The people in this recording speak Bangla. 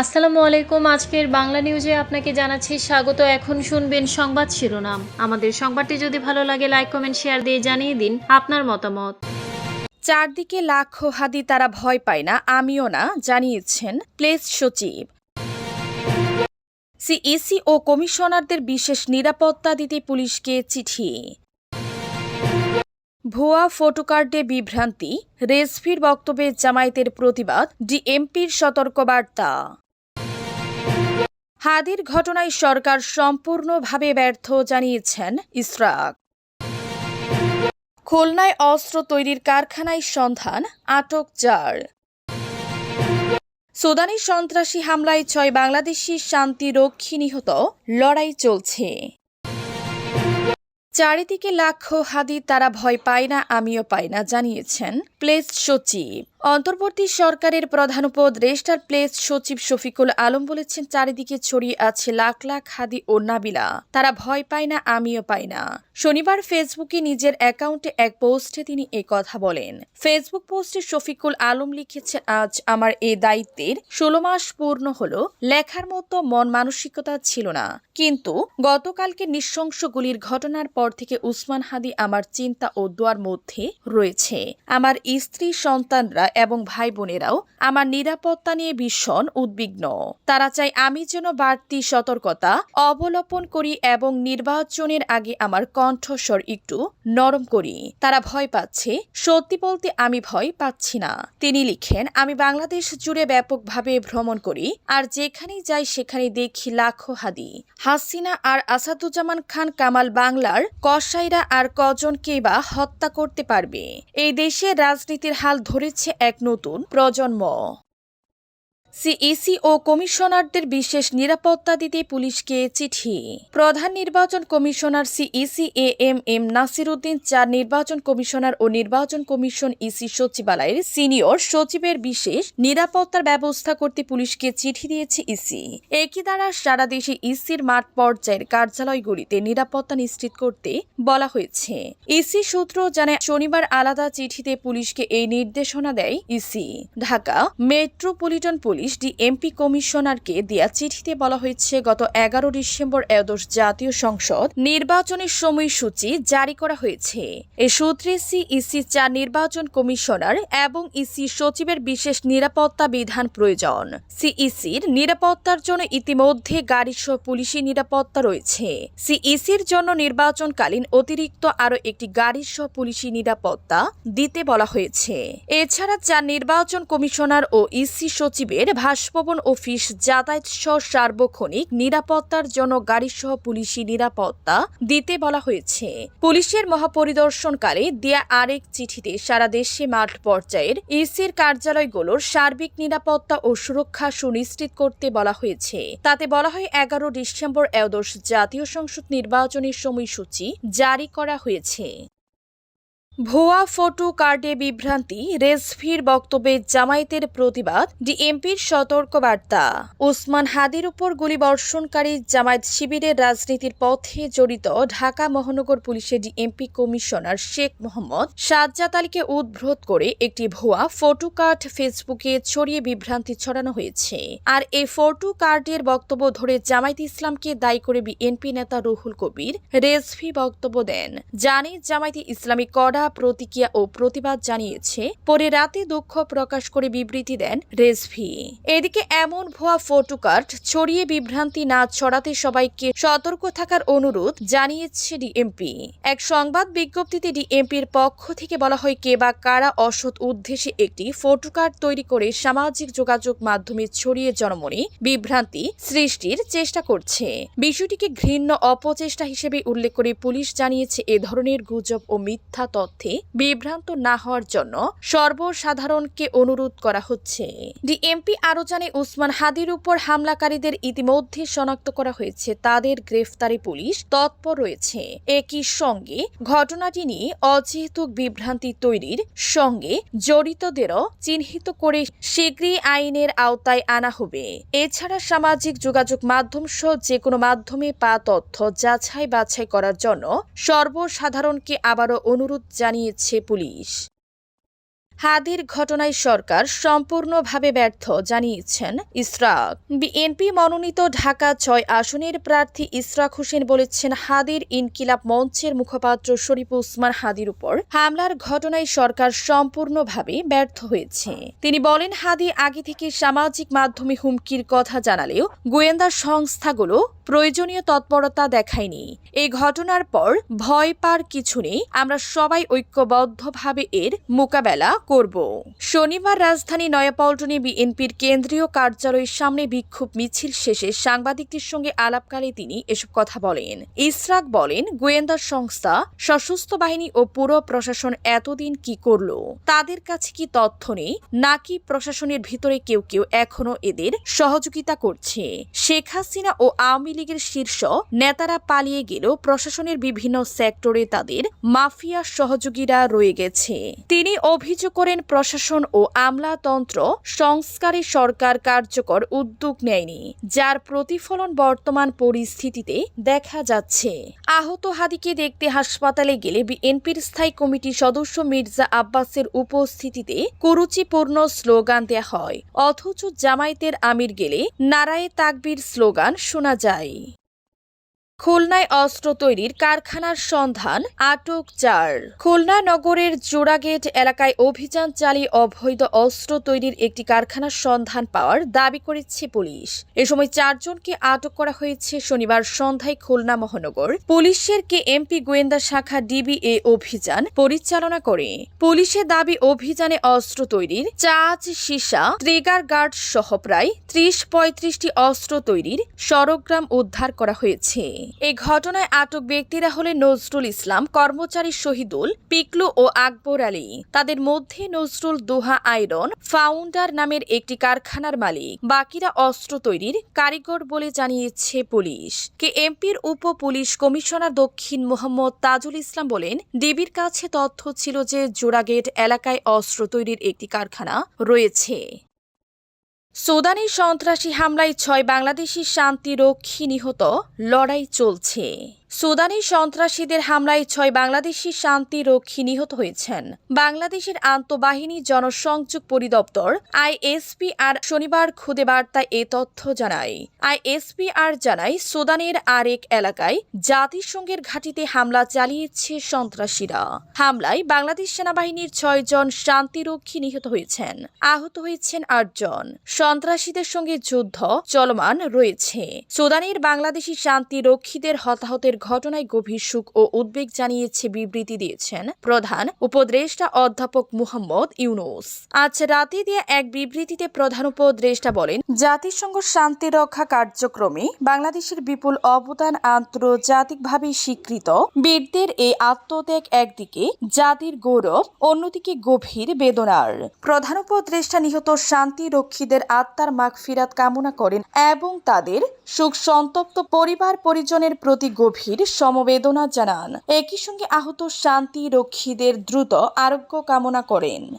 আসসালামু আলাইকুম। আজকের বাংলা নিউজে আপনাকে জানাচ্ছি স্বাগত। এখন শুনবেন সংবাদ শিরোনাম। আমাদের সংবাদটি যদি ভালো লাগে লাইক কমেন্ট শেয়ার দিয়ে জানিয়ে দিন আপনার মতামত। চারদিকে লাখো হাদি তারা ভয় পায় না, আমিও না, জানিয়েছেন প্লেস সচিব। সিইসি ও কমিশনারদের বিশেষ নিরাপত্তা দিতে পুলিশকে চিঠি। ভুয়া ফটোকার্ডে বিভ্রান্তি রেসভির বক্তব্যে জামায়াতের প্রতিবাদ, ডিএমপির সতর্কবার্তা। হাদির ঘটনায় সরকার সম্পূর্ণভাবে ব্যর্থ জানিয়েছেন ইসরাক। খুলনায় অস্ত্র তৈরির কারখানায় সন্ধান, আটক জার সুদানি সন্ত্রাসী হামলায় ছয় বাংলাদেশি শান্তিরক্ষী নিহত, লড়াই চলছে। চারিদিকে লাখো হাদি, তারা ভয় পায় না, আমিও পাই না, জানিয়েছেন প্লেস সচিব। অন্তর্বর্তী সরকারের প্রধান পদ উপদেষ্টার প্লেস সচিব শফিকুল আলম বলেছেন, চারিদিকে ছড়িয়ে আছে লাখ লাখ হাদি ও নাবিলা। তারা ভয় পায় না, আমিও পাই না। শনিবার ফেসবুকে নিজের অ্যাকাউন্টে এক পোস্টে তিনি এ কথা বলেন। ফেসবুক পোস্টে শফিকুল আলম লিখেছেন, আজ আমার এ দায়িত্বের ষোলো মাস পূর্ণ হল। লেখার মতো মন মানসিকতা ছিল না। কিন্তু গতকালকে নৃশংস গুলির ঘটনার পর থেকে উসমান হাদি আমার চিন্তা ও দোয়ার মধ্যে রয়েছে। আমার স্ত্রী, সন্তানরা এবং ভাই বোনেরাও আমার নিরাপত্তা নিয়ে ভীষণ উদ্বিগ্ন। তারা চাই আমি যেন বাড়তি সতর্কতা অবলম্বন করি এবং নির্বাচনের আগে আমার কণ্ঠস্বর একটু নরম করি। তারা ভয় পাচ্ছে, সত্যি বলতে আমি ভয় পাচ্ছি না। তিনি লিখেন, আমি বাংলাদেশ জুড়ে ব্যাপকভাবে ভ্রমণ করি, আর যেখানেই যাই সেখানে দেখি লাখো হাদি। হাসিনা আর আসাদুজ্জামান খান কামাল বাংলার কসাইরা আর কজনকে বা হত্যা করতে পারবে। এই দেশের রাজনীতির হাল ধরেছে এক নতুন প্রজন্ম। সিইসি ও কমিশনারদের বিশেষ নিরাপত্তা দিতে পুলিশকে চিঠি। প্রধান নির্বাচন commissioner CEC A M M Nasir Uddin চার নির্বাচন কমিশনার ও নির্বাচন কমিশন ইসি সচিবালয়ের সিনিয়র সচিবের বিশেষ নিরাপত্তার ব্যবস্থা করতে পুলিশকে চিঠি দিয়েছে ইসি। একই দ্বারা সারা দেশে ইসির মাঠ পর্যায়ের কার্যালয়গুলিতে নিরাপত্তা নিশ্চিত করতে বলা হয়েছে। ইসি সূত্র জানায়, শনিবার আলাদা চিঠিতে পুলিশকে এই নির্দেশনা দেয় EC. Dhaka metropolitan police. DMP কমিশনারকে দেয়া চিঠিতে বলা হয়েছে, গত এগারো ডিসেম্বর এদশ জাতীয় সংসদ নির্বাচনের সময়সূচি জারি করা হয়েছে। এ সূত্রে সিইসি চার নির্বাচন কমিশনার এবং ইসি সচিবের বিশেষ নিরাপত্তা বিধান প্রয়োজন। সিইসির নিরাপত্তার জন্য ইতিমধ্যে গাড়িসহ পুলিশি নিরাপত্তা রয়েছে। সিইসির জন্য নির্বাচনকালীন অতিরিক্ত আরও একটি গাড়িসহ পুলিশি নিরাপত্তা দিতে বলা হয়েছে। এছাড়া চার নির্বাচন কমিশনার ও ইসি সচিবের ভাসভবন, অফিস, যাতায়াত সহ সার্বক্ষণিক নিরাপত্তার জন্য গাড়িসহ পুলিশি নিরাপত্তা দিতে বলা হয়েছে। পুলিশের মহাপরিদর্শনকালে দেয়া আরেক চিঠিতে সারা দেশে মাঠ পর্যায়ের ইসির কার্যালয়গুলোর সার্বিক নিরাপত্তা ও সুরক্ষা সুনিশ্চিত করতে বলা হয়েছে। তাতে বলা হয়, এগারো ডিসেম্বর এদশ জাতীয় সংসদ নির্বাচনের সময়সূচি জারি করা হয়েছে। ভুয়া ফটো কার্ডে বিভ্রান্তি রেসভির বক্তব্যে জামায়াতের প্রতিবাদ, ডিএমপির সতর্কবার্তা। ওসমান হাদির উপর গুলিবর্ষণকারী জামায়াত শিবিরের রাজনীতির পথে জড়িত ঢাকা মহানগর পুলিশের ডিএমপি কমিশনার শেখ মোহাম্মদ সাজ্জাদ আলীকে উদ্ভ্রত করে একটি ভুয়া ফটো কার্ড ফেসবুকে ছড়িয়ে বিভ্রান্তি ছড়ানো হয়েছে। আর এই ফটো কার্ডের বক্তব্য ধরে জামায়াত ইসলামকে দায়ী করে বিএনপি নেতা রুহুল কবির রেসভি বক্তব্য দেন। জানি জামায়াতে ইসলামী কড়া প্রতিক্রিয়া ও প্রতিবাদ জানিয়েছে। পরে রাতে দুঃখ প্রকাশ করে বিবৃতি দেন রেজভি। এদিকে এমন ভুয়া ফটো কার্ড ছড়িয়ে বিভ্রান্তি না ছড়াতে সবাইকে সতর্ক থাকার অনুরোধ জানিয়েছে ডিএমপি। এক সংবাদ বিজ্ঞপ্তিতে ডিএমপির পক্ষ থেকে বলা হয়, কে বা কারা অসৎ উদ্দেশ্যে একটি ফটো কার্ড তৈরি করে সামাজিক যোগাযোগ মাধ্যমে ছড়িয়ে জনমনে বিভ্রান্তি সৃষ্টির চেষ্টা করছে। বিষয়টিকে ঘৃণ্য অপচেষ্টা হিসেবে উল্লেখ করে পুলিশ জানিয়েছে, এ ধরনের গুজব ও মিথ্যা তথ্যে বিভ্রান্ত না হওয়ার জন্য সর্বসাধারণকে অনুরোধ করা হচ্ছে। ডিএমপি আরও জানে উসমান হাদির উপর হামলাকারীদের ইতিমধ্যে শনাক্ত করা হয়েছে, তাদের গ্রেফতারে পুলিশ তৎপর রয়েছে। একই সঙ্গে ঘটনাটি নিয়ে অযেতুক বিভ্রান্তি তৈরির সঙ্গে জড়িতদেরও চিহ্নিত করে শীঘ্রই আইনের আওতায় আনা হবে। এছাড়া সামাজিক যোগাযোগ মাধ্যম সহ যে কোনো মাধ্যমে পা তথ্য যাচাই বাছাই করার জন্য সর্বসাধারণকে আবারও অনুরোধ জানিয়েছে পুলিশ। হাদির ঘটনায় সরকার সম্পূর্ণভাবে ব্যর্থ, জানিয়েছেন ইসরাক। বিএনপি মনোনীত ঢাকা ছয় আসনের প্রার্থী ইসরাক হোসেন বলেছেন, হাদির ইনকিলাব মঞ্চের মুখপাত্র শরীফ উসমান হাদির উপর হামলার ঘটনায় সরকার সম্পূর্ণভাবে ব্যর্থ হয়েছে। তিনি বলেন, হাদি আগে থেকে সামাজিক মাধ্যমে হুমকির কথা জানালেও গোয়েন্দা সংস্থাগুলো প্রয়োজনীয় তৎপরতা দেখায়নি। এই ঘটনার পর ভয় পার কিছু নেই, আমরা সবাই ঐক্যবদ্ধভাবে এর মোকাবেলা করব। শনিবার রাজধানী নয়াপল্টনে বিএনপির কেন্দ্রীয় কার্যালয়ের সামনে বিক্ষোভ মিছিল শেষে সাংবাদিকদের সঙ্গে আলাপকালে তিনি এসব কথা বলেন। ইসরাক বলেন, গোয়েন্দা সংস্থা, সশস্ত্র বাহিনী ও পুরো প্রশাসন এতদিন কি করল? তাদের কাছে কি তথ্য নেই? নাকি প্রশাসনের ভিতরে কেউ কেউ এখনও এদের সহযোগিতা করছে? শেখ হাসিনা ও আওয়ামী লীগের শীর্ষ নেতারা পালিয়ে গেলেও প্রশাসনের বিভিন্ন সেক্টরে তাদের মাফিয়া সহযোগীরা রয়ে গেছে। তিনি অভিযোগ করেন প্রশাসন ও আমলাতন্ত্র সংস্কারে সরকার কার্যকর উদ্যোগ নেয়নি, যার প্রতিফলন বর্তমান পরিস্থিতিতে দেখা যাচ্ছে। আহত হাদিকে দেখতে হাসপাতালে গেলে বিএনপির স্থায়ী কমিটির সদস্য মির্জা আব্বাসের উপস্থিতিতে কুরুচিপূর্ণ স্লোগান দেয়া হয়, অথচ জামায়াতের আমির গেলে নারায়ে তাকবীর স্লোগান শোনা যায়। bye খুলনায় অস্ত্র তৈরির কারখানার সন্ধান, আটক চার। খুলনা নগরের জোড়াগেট এলাকায় অভিযান চালিয়ে অবৈধ অস্ত্র তৈরির একটি কারখানার সন্ধান পাওয়ার দাবি করেছে পুলিশ। এ সময় চারজনকে আটক করা হয়েছে শনিবার সন্ধ্যায় খুলনা মহানগর। পুলিশের কে এমপি গোয়েন্দা শাখা ডিবিএ অভিযান পরিচালনা করে। পুলিশের দাবি, অভিযানে অস্ত্র তৈরির চাচ সীসা, ট্রিগার গার্ড সহ প্রায় ত্রিশ পঁয়ত্রিশটি অস্ত্র তৈরির সরগ্রাম উদ্ধার করা হয়েছে। এই ঘটনায় আটক ব্যক্তিরা হলেন নজরুল ইসলাম, কর্মচারী শহীদুল, পিকলু ও আকবর আলী। তাদের মধ্যে নজরুল দোহা আয়রন, ফাউন্ডার নামের একটি কারখানার মালিক। বাকিরা অস্ত্র তৈরির কারিগর বলে জানিয়েছে পুলিশ। কে এমপির উপ পুলিশ কমিশনার দক্ষিণ মোহাম্মদ তাজুল ইসলাম বলেন, ডিবির কাছে তথ্য ছিল যে জোড়াগেট এলাকায় অস্ত্র তৈরির একটি কারখানা রয়েছে। সুদানি সন্ত্রাসী হামলায় ছয় বাংলাদেশি শান্তিরক্ষী নিহত। লড়াই চলছে। সুদানি সন্ত্রাসীদের হামলায় ছয় বাংলাদেশি শান্তিরক্ষী নিহত হয়েছেন। বাংলাদেশের আন্তঃবাহিনী জনসংযোগ পরিদপ্তর আইএসপিআর শনিবার খুদে বার্তায় এ তথ্য জানায়। আইএসপিআর জানায়, সুদানের আরেক এলাকায় জাতিসংঘের ঘাঁটিতে হামলা চালিয়েছে সন্ত্রাসীরা। হামলায় বাংলাদেশ সেনাবাহিনীর ছয় ছয়জন শান্তিরক্ষী নিহত হয়েছেন। আহত হয়েছেন আটজন সন্ত্রাসীদের সঙ্গে যুদ্ধ চলমান রয়েছে। সুদানের বাংলাদেশি শান্তিরক্ষীদের হতাহতের ঘটনায় গভীর সুখ ও উদ্বেগ জানিয়েছে বিবৃতি দিয়েছেন প্রধান উপদেষ্টা অধ্যাপক মুহাম্মদ ইউনুস। আজ রাতে দিয়ে এক বিবৃতিতে প্রধান উপদেষ্টা বলেন, জাতিসংঘ শান্তি রক্ষা কার্যক্রমে বাংলাদেশের বিপুল অবদান আন্তর্জাতিকভাবে স্বীকৃত। বীরদের এই আত্মত্যাগ একদিকে, জাতির গৌরব অন্যদিকে গভীর বেদনার। প্রধান উপদেষ্টা নিহত শান্তি রক্ষীদের আত্মার মাগফিরাত কামনা করেন এবং তাদের সুখ সন্তপ্ত পরিবার পরিজনের প্রতি গভীর সমবেদনা জানান। একই সঙ্গে আহত শান্তি রক্ষীদের দ্রুত আরোগ্য কামনা করেন।